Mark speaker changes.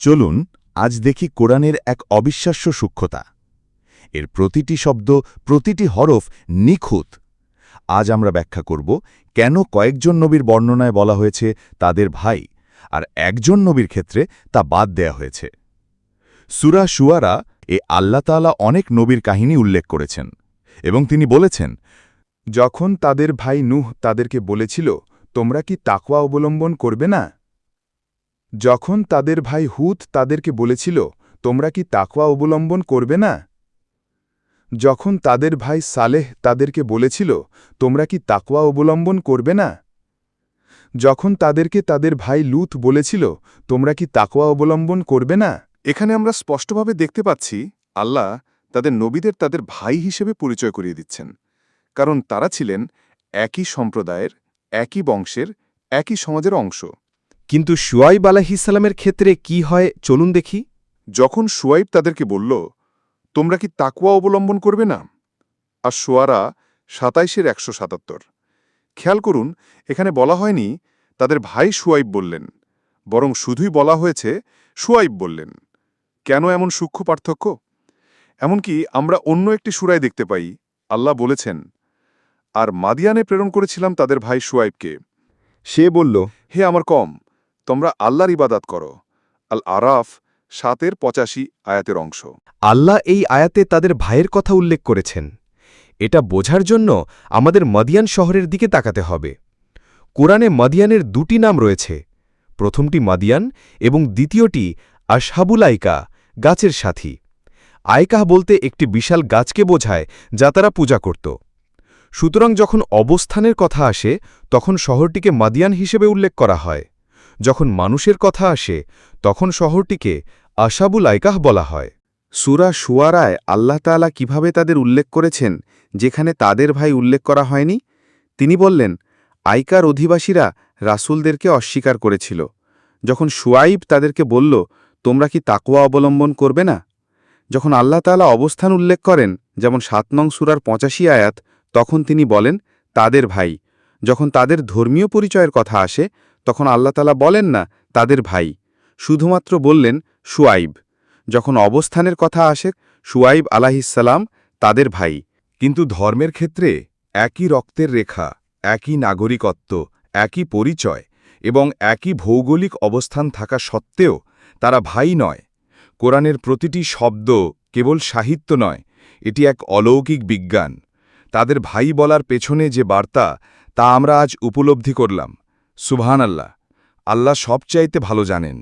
Speaker 1: চলুন আজ দেখি কোরআনের এক অবিশ্বাস্য সূক্ষ্মতা। এর প্রতিটি শব্দ, প্রতিটি হরফ নিখুঁত। আজ আমরা ব্যাখ্যা করব কেন কয়েকজন নবীর বর্ণনায় বলা হয়েছে তাদের ভাই আর একজন নবীর ক্ষেত্রে তা বাদ দেয়া হয়েছে। সুরা সুয়ারা এ আল্লাতালা অনেক নবীর কাহিনী উল্লেখ করেছেন এবং তিনি বলেছেন,
Speaker 2: যখন তাদের ভাই নুহ তাদেরকে বলেছিল, তোমরা কি তাকওয়া অবলম্বন করবে না? যখন তাদের ভাই হুত তাদেরকে বলেছিল, তোমরা কি তাকওয়া অবলম্বন করবে না? যখন তাদের ভাই সালেহ তাদেরকে বলেছিল, তোমরা কি তাকওয়া অবলম্বন করবে না? যখন তাদেরকে তাদের ভাই লুথ বলেছিল, তোমরা কি তাকওয়া অবলম্বন করবে না?
Speaker 3: এখানে আমরা স্পষ্টভাবে দেখতে পাচ্ছি, আল্লাহ তাদের নবীদের তাদের ভাই হিসেবে পরিচয় করিয়ে দিচ্ছেন। কারণ তারা ছিলেন একই সম্প্রদায়ের, একই বংশের, একই সমাজের অংশ।
Speaker 4: কিন্তু শুয়াইব আলাহিসাল্লামের ক্ষেত্রে কি হয় চলুন দেখি।
Speaker 3: যখন সুয়াইব তাদেরকে বলল তোমরা কি তাকুয়া অবলম্বন করবে না? আর সোয়ারা সাতাইশের একশো সাতাত্তর। খেয়াল করুন এখানে বলা হয়নি তাদের ভাই সুয়াইব বললেন বরং শুধুই বলা হয়েছে সুয়াইব বললেন। কেন এমন সূক্ষ্ম পার্থক্য? এমনকি আমরা অন্য একটি সুরায় দেখতে পাই আল্লাহ বলেছেন আর মাদিয়ানে প্রেরণ করেছিলাম তাদের ভাই সুয়াইবকে
Speaker 2: সে বলল
Speaker 3: হে আমার কম তোমরা আল্লাহর ইবাদাত করো। আল আরাফ সাতের পঁচাশি আয়াতের অংশ।
Speaker 4: আল্লাহ এই আয়াতে তাদের ভাইয়ের কথা উল্লেখ করেছেন। এটা বোঝার জন্য আমাদের মদিয়ান শহরের দিকে তাকাতে হবে। কোরআনে মদিয়ানের দুটি নাম রয়েছে, প্রথমটি মাদিয়ান এবং দ্বিতীয়টি আশহাবুল আইকা গাছের সাথী। আয়কাহ বলতে একটি বিশাল গাছকে বোঝায়, যা তারা পূজা করত। সুতরাং যখন অবস্থানের কথা আসে, তখন শহরটিকে মাদিয়ান হিসেবে উল্লেখ করা হয়। যখন মানুষের কথা আসে, তখন শহরটিকে আশাবুল আইকাহ বলা হয়।
Speaker 2: সুরা সুয়ারায় আল্লাহ তাআলা কীভাবে তাদের উল্লেখ করেছেন, যেখানে তাদের ভাই উল্লেখ করা হয়নি? তিনি বললেন, আইকার অধিবাসীরা রাসূলদেরকে অস্বীকার করেছিল। যখন সুয়াইব তাদেরকে বলল, তোমরা কি তাকওয়া অবলম্বন করবে না? যখন আল্লাহ তাআলা অবস্থান উল্লেখ করেন, যেমন সাত নং সুরার পঁচাশি আয়াত, তখন তিনি বলেন, তাদের ভাই। যখন তাদের ধর্মীয় পরিচয়ের কথা আসে তখন আল্লাহ তাআলা বলেন না, তাদের ভাই। শুধুমাত্র বললেন, সুয়াইব। যখন অবস্থানের কথা আসে, সুয়াইব আলাহিসাল্লাম তাদের ভাই।
Speaker 1: কিন্তু ধর্মের ক্ষেত্রে একই রক্তের রেখা, একই নাগরিকত্ব, একই পরিচয় এবং একই ভৌগোলিক অবস্থান থাকা সত্ত্বেও তারা ভাই নয়। কোরআনের প্রতিটি শব্দ কেবল সাহিত্য নয়, এটি এক অলৌকিক বিজ্ঞান। তাদের ভাই বলার পেছনে যে বার্তা, তা আমরা আজ উপলব্ধি করলাম। সুবহান আল্লাহ আল্লাহ সবচাইতে ভালো জানেন।